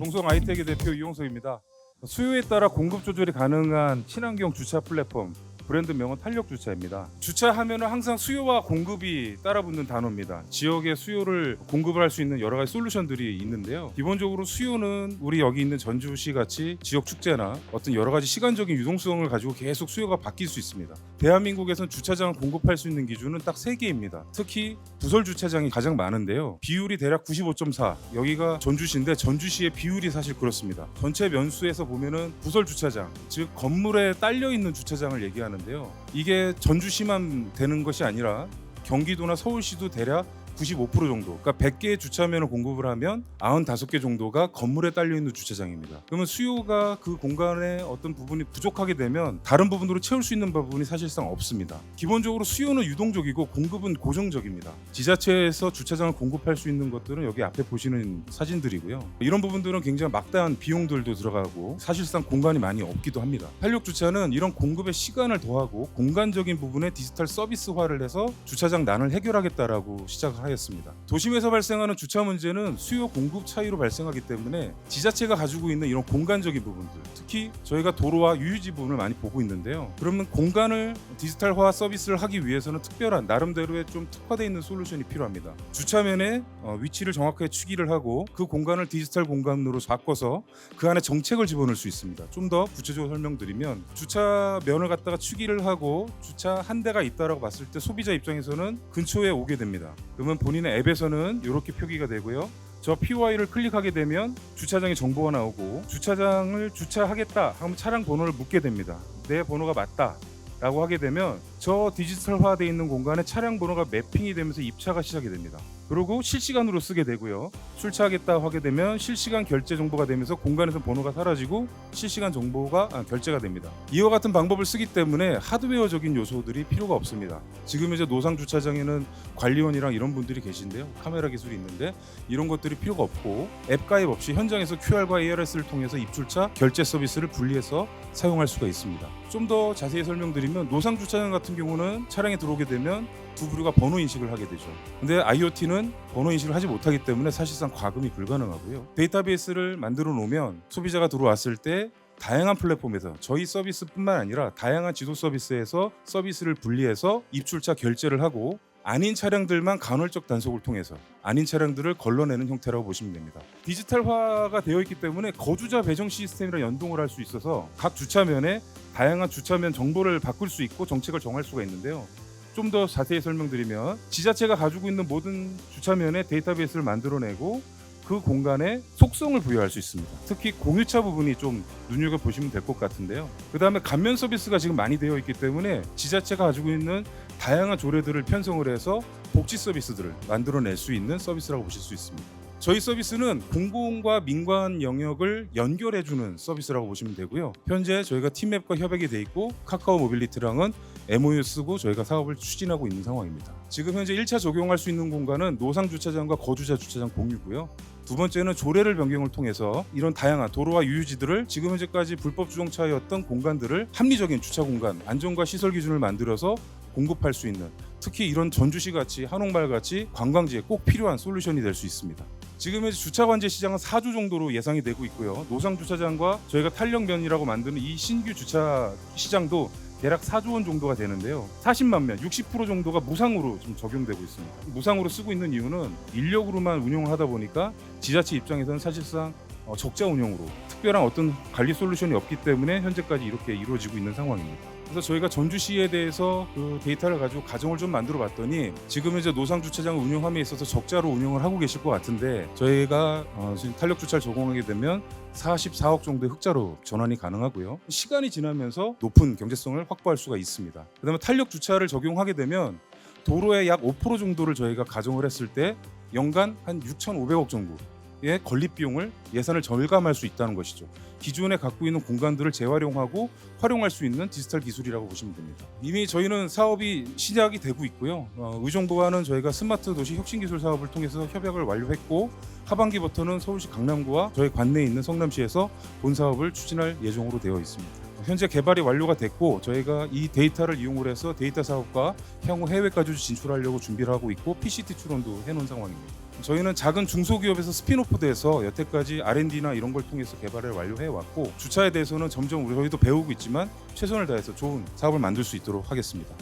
동성 아이텍의 대표 이용석입니다. 수요에 따라 공급 조절이 가능한 친환경 주차 플랫폼 브랜드 명은 탄력 주차입니다. 주차하면은 항상 수요와 공급이 따라붙는 단어입니다. 지역의 수요를 공급을 할 수 있는 여러 가지 솔루션들이 있는데요. 기본적으로 수요는 우리 여기 있는 전주시 같이 지역 축제나 어떤 여러 가지 시간적인 유동성을 가지고 계속 수요가 바뀔 수 있습니다. 대한민국에선 주차장을 공급할 수 있는 기준은 딱세 개입니다. 특히 부설 주차장이 가장 많은데요. 비율이 대략 95.4. 여기가 전주시인데 전주시의 비율이 사실 그렇습니다. 전체 면수에서 보면은 부설 주차장, 즉 건물에 딸려 있는 주차장을 얘기하는 데요. 이게 전주시만 되는 것이 아니라 경기도나 서울시도 대략 95% 정도. 그러니까 100개의 주차면을 공급을 하면 95개 정도가 건물에 딸려 있는 주차장입니다. 그러면 수요가 그 공간에 어떤 부분이 부족하게 되면 다른 부분으로 채울 수 있는 부분이 사실상 없습니다. 기본적으로 수요는 유동적이고 공급은 고정적입니다. 지자체에서 주차장을 공급할 수 있는 것들은 여기 앞에 보시는 사진들이고요. 이런 부분들은 굉장히 막대한 비용들도 들어가고 사실상 공간이 많이 없기도 합니다. 탄력 주차는 이런 공급의 시간을 더하고 공간적인 부분에 디지털 서비스화를 해서 주차장 난을 해결하겠다라고 시작을 하였습니다. 도심에서 발생하는 주차 문제는 수요 공급 차이로 발생하기 때문에 지자체가 가지고 있는 이런 공간적인 부분들, 특히 저희가 도로와 유유지 부분을 많이 보고 있는데요. 그러면 공간을 디지털화 서비스를 하기 위해서는 특별한 나름대로의 좀 특화되어 있는 솔루션이 필요합니다. 주차면에 어, 위치를 정확하게 추기를 하고 그 공간을 디지털 공간으로 바꿔서 그 안에 정책을 집어넣을 수 있습니다. 좀 더 구체적으로 설명드리면 주차면을 갖다가 추기를 하고 주차 한 대가 있다라고 봤을 때 소비자 입장에서는 근처에 오게 됩니다. 그러면 본인의 앱에서는 이렇게 표기가 되고요. 저 PY를 클릭하게 되면 주차장의 정보가 나오고 주차장을 주차하겠다 하면 차량 번호를 묻게 됩니다. 내 번호가 맞다. 라고 하게 되면 저 디지털화되어 있는 공간에 차량 번호가 매핑이 되면서 입차가 시작이 됩니다. 그리고 실시간으로 쓰게 되고요. 출차하겠다 하게 되면 실시간 결제 정보가 되면서 공간에서 번호가 사라지고 실시간 정보가 아, 결제가 됩니다. 이와 같은 방법을 쓰기 때문에 하드웨어적인 요소들이 필요가 없습니다. 지금 이제 노상 주차장에는 관리원이랑 이런 분들이 계신데요. 카메라 기술이 있는데 이런 것들이 필요가 없고 앱 가입 없이 현장에서 QR과 ARS를 통해서 입출차 결제 서비스를 분리해서 사용할 수가 있습니다. 좀 더 자세히 설명드리면 노상 주차장 같은 경우는 차량에 들어오게 되면 두 부류가 번호 인식을 하게 되죠. 근데 IoT는 번호 인식을 하지 못하기 때문에 사실상 과금이 불가능하고요. 데이터베이스를 만들어 놓으면 소비자가 들어왔을 때 다양한 플랫폼에서 저희 서비스뿐만 아니라 다양한 지도 서비스에서 서비스를 분리해서 입출차 결제를 하고 아닌 차량들만 간헐적 단속을 통해서 아닌 차량들을 걸러내는 형태라고 보시면 됩니다. 디지털화가 되어 있기 때문에 거주자 배정 시스템이랑 연동을 할 수 있어서 각 주차면에 다양한 주차면 정보를 바꿀 수 있고 정책을 정할 수가 있는데요. 좀 더 자세히 설명드리면 지자체가 가지고 있는 모든 주차면에 데이터베이스를 만들어내고 그 공간에 속성을 부여할 수 있습니다. 특히 공유차 부분이 좀 눈여겨 보시면 될 것 같은데요. 그 다음에 감면 서비스가 지금 많이 되어 있기 때문에 지자체가 가지고 있는 다양한 조례들을 편성을 해서 복지 서비스들을 만들어낼 수 있는 서비스라고 보실 수 있습니다. 저희 서비스는 공공과 민관 영역을 연결해주는 서비스라고 보시면 되고요. 현재 저희가 팀맵과 협약이 돼 있고 카카오 모빌리티랑은 MOU 쓰고 저희가 사업을 추진하고 있는 상황입니다. 지금 현재 1차 적용할 수 있는 공간은 노상 주차장과 거주자 주차장 공유고요. 두 번째는 조례를 변경을 통해서 이런 다양한 도로와 유유지들을 지금 현재까지 불법 주정차였던 공간들을 합리적인 주차 공간, 안전과 시설 기준을 만들어서 공급할 수 있는 특히 이런 전주시 같이 한옥마을 같이 관광지에 꼭 필요한 솔루션이 될 수 있습니다. 지금 현재 주차 관제 시장은 4주 정도로 예상이 되고 있고요. 노상 주차장과 저희가 탄력면이라고 만드는 이 신규 주차 시장도 대략 4조 원 정도가 되는데요. 40만 면, 60% 정도가 무상으로 좀 적용되고 있습니다. 무상으로 쓰고 있는 이유는 인력으로만 운영을 하다 보니까 지자체 입장에서는 사실상 어, 적자 운영으로 특별한 어떤 관리 솔루션이 없기 때문에 현재까지 이렇게 이루어지고 있는 상황입니다. 그래서 저희가 전주시에 대해서 그 데이터를 가지고 가정을 좀 만들어 봤더니 지금 이제 노상 주차장을 운영함에 있어서 적자로 운영을 하고 계실 것 같은데 저희가 어, 지금 탄력 주차를 적용하게 되면 44억 정도의 흑자로 전환이 가능하고요. 시간이 지나면서 높은 경제성을 확보할 수가 있습니다. 그다음에 탄력 주차를 적용하게 되면 도로의 약 5% 정도를 저희가 가정을 했을 때 연간 한 6,500억 정도 의 건립 비용을 예산을 절감할 수 있다는 것이죠. 기존에 갖고 있는 공간들을 재활용하고 활용할 수 있는 디지털 기술이라고 보시면 됩니다. 이미 저희는 사업이 시작이 되고 있고요. 어, 의정부와는 저희가 스마트 도시 혁신 기술 사업을 통해서 협약을 완료했고 하반기부터는 서울시 강남구와 저희 관내에 있는 성남시에서 본 사업을 추진할 예정으로 되어 있습니다. 현재 개발이 완료가 됐고 저희가 이 데이터를 이용을 해서 데이터 사업과 향후 해외까지 진출하려고 준비를 하고 있고 PCT 출원도 해놓은 상황입니다. 저희는 작은 중소기업에서 스피노프 돼서 여태까지 R&D나 이런 걸 통해서 개발을 완료해 왔고 주차에 대해서는 점점 우리 저희도 배우고 있지만 최선을 다해서 좋은 사업을 만들 수 있도록 하겠습니다.